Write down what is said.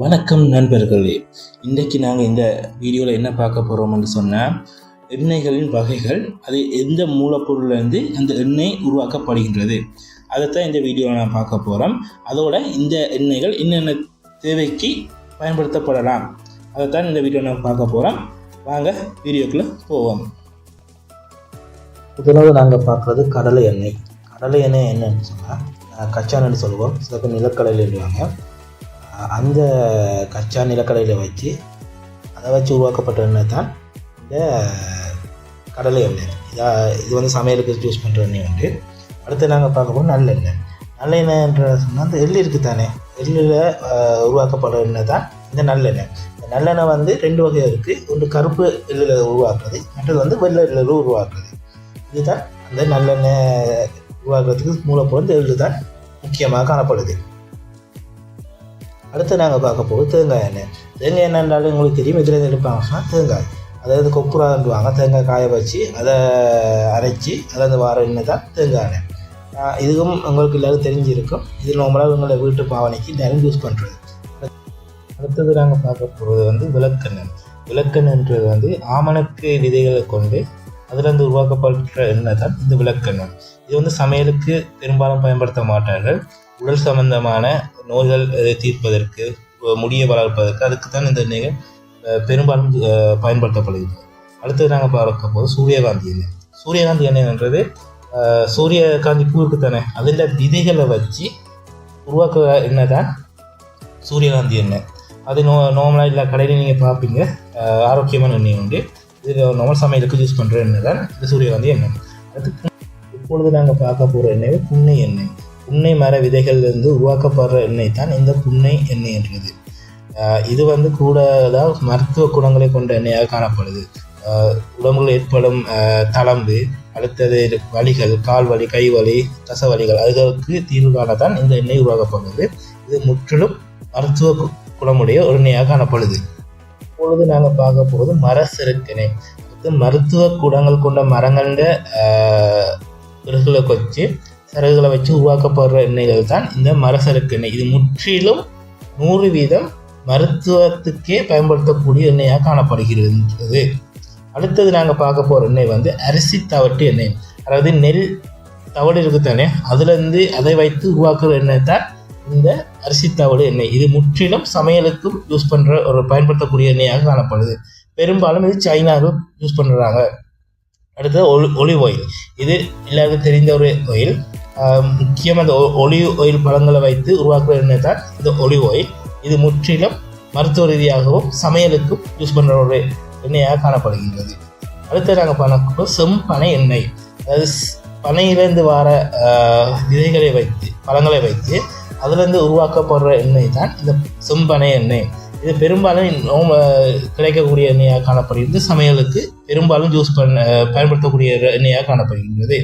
வணக்கம் நண்பர்களே. இன்றைக்கு நாங்கள் இந்த வீடியோவில் என்ன பார்க்க போகிறோம்னு சொன்னால் எண்ணெய்களின் வகைகள் அது எந்த மூலப்பொருள்லேருந்து அந்த எண்ணெய் உருவாக்கப்படுகின்றது. அதைத்தான் இந்த வீடியோவில் நான் பார்க்க போகிறோம் அதோட இந்த எண்ணெய்கள் என்னென்ன தேவைக்கு பயன்படுத்தப்படலாம். அதைத்தான் இந்த வீடியோ நான் பார்க்க போகிறோம் வாங்க வீடியோக்குள்ளே போவோம். முதலாவது நாங்கள் பார்க்குறது கடலை எண்ணெய். கடலை எண்ணெய் என்னன்னு சொன்னால் கச்சான்னு சொல்லுவோம். சில பேர் நிலக்கடலை எழுதுவாங்க அந்த கச்சா நிலக்கடலை வச்சு அதை வச்சு உருவாக்கப்பட்ட எண்ணெய் தான் இந்த கடலை எண்ணெய். இதா இது வந்து சமையலுக்கு யூஸ் பண்ணுற எண்ணெய் உண்டு. அடுத்து நாங்கள் பார்க்க போகிறோம் நல்லெண்ணெய் நல்லெண்ணெய்ன்ற சொன்னால் அந்த எள்ளு இருக்குது தானே. எள்ளில் உருவாக்கப்படுற எண்ணெய் தான் இந்த நல்லெண்ணெய் இந்த நல்லெண்ணெய் வந்து ரெண்டு வகை இருக்குது ஒன்று கருப்பு எள்ளில் உருவாக்குறது மற்றது வந்து வெள்ளை எள்ளில் உருவாக்குறது. இதுதான் அந்த நல்லெண்ணெய் உருவாக்குறதுக்கு மூலப்பொருள் எள்ளு தான் முக்கியமாக காணப்படுது. அடுத்து நாங்கள் பார்க்க போகிறது தேங்காய் எண்ணெய். தேங்காய் எண்ணெய்னாலும் உங்களுக்கு தெரியும் இதில் இருந்து எடுப்பாங்க தேங்காய். அதாவது கொப்புராண்டுவாங்க தேங்காய் காய வச்சு அதை அரைச்சி அதை அந்த வார எண்ணெய் தான் தேங்காய் எண்ணெய். இதுவும் உங்களுக்கு எல்லாரும் தெரிஞ்சிருக்கும். இது நம்மளால் உங்களை வீட்டு பாவனைக்கு நேரம் யூஸ் பண்ணுறது அடுத்தது நாங்கள் பார்க்க போகிறது வந்து விளக்கெண்ணெய். விளக்கெண்ணெய்ன்றது வந்து ஆமணக்கு விதைகளை கொண்டு அதிலிருந்து உருவாக்கப்பட்ட எண்ணெய் தான் இந்த விளக்கெண்ணெய். இது வந்து சமையலுக்கு பெரும்பாலும் பயன்படுத்த மாட்டார்கள். உடல் சம்பந்தமான நோய்கள் தீர்ப்பதற்கு முடியை வளர்ப்பதற்கு அதுக்கு தான் இந்த எண்ணெய்கள் பெரும்பாலும் பயன்படுத்தப்படுகிறது. அடுத்தது நாங்கள் பார்க்க போது சூரியகாந்தி எண்ணெய். சூரியகாந்தி எண்ணெய்ன்றது சூரியகாந்தி பூ இருக்கு தானே அதில் விதைகளை வச்சு உருவாக்குற எண்ணெய் தான் சூரியகாந்தி எண்ணெய். அது நோ நார்மலாக இல்லை கடையில் நீங்கள் பார்ப்பீங்க ஆரோக்கியமான எண்ணெய் உண்டு. இது நார்மல் சமையலுக்கு யூஸ் பண்ணுற எண்ணெய் தான் இந்த சூரியகாந்தி எண்ணெய். அதுக்கு இப்பொழுது நாங்கள் பார்க்க போகிற எண்ணெய் புண்ணை எண்ணெய். புன்னை மர விதைகள்லேருந்து உருவாக்கப்படுற எண்ணெய் தான் இந்த புன்னை எண்ணெய் என்றது. இது வந்து கூடுதலாக மருத்துவ குணங்களை கொண்ட எண்ணெயாக காணப்படுது. ஆஹ் உடம்புல ஏற்படும் தளம்பு அடுத்தது வலிகள் கால் வலி கை வலி தச வலிகள் அதுகளுக்கு தீர்வு காணத்தான் இந்த எண்ணெய் உருவாக்கப்படுது. இது முற்றிலும் மருத்துவ குணமுடைய ஒரு எண்ணெயாக காணப்படுது. இப்பொழுது நாங்கள் பார்க்க போகிறது மர செருக்கெண்ணெய். இது மருத்துவ குணங்கள் கொண்ட மரங்கள விறகுகளை வச்சு சரகுகளை வச்சு உருவாக்கப்படுற எண்ணெய்கள் தான் இந்த மரசரக்கு எண்ணெய். இது முற்றிலும் நூறு வீதம் மருத்துவத்துக்கே பயன்படுத்தக்கூடிய எண்ணெயாக காணப்படுகிறது அடுத்தது நாங்கள் பார்க்க போகிற எண்ணெய் வந்து அரிசி தவட்டு எண்ணெய். அதாவது நெல் தவடு இருக்கு தானே? அதுலேருந்து அதை வைத்து உருவாக்குற எண்ணெய் தான் இந்த அரிசி தவடு எண்ணெய். இது முற்றிலும் சமையலுக்கும் யூஸ் பண்ணுற ஒரு பயன்படுத்தக்கூடிய எண்ணெயாக காணப்படுது. பெரும்பாலும் இது சைனாவில் யூஸ் பண்ணுறாங்க அடுத்தது ஒலி ஒலிவ் ஆயில் இது எல்லாருக்கும் தெரிந்த ஒரு ஆயில் முக்கியமாக அந்த ஒலிவ் ஆயில் பழங்களை வைத்து உருவாக்குற எண்ணெய் தான் இந்த ஒலிவ் ஆயில். இது முற்றிலும் மருத்துவ ரீதியாகவும் சமையலுக்கும் யூஸ் பண்ணுற ஒரு எண்ணெயாக காணப்படுகின்றது. அடுத்து நாங்கள் பார்க்க செம்பனை எண்ணெய். அதாவது பனையிலேருந்து வர விதைகளை வைத்து பழங்களை வைத்து அதுலேருந்து உருவாக்கப்படுற எண்ணெய் தான் இந்த செம்பனை எண்ணெய். இது பெரும்பாலும் நோம கிடைக்கக்கூடிய எண்ணெயாக காணப்படுகிறது சமையலுக்கு பெரும்பாலும் யூஸ் பண்ண பயன்படுத்தக்கூடிய எண்ணெயாக காணப்படுகின்றது.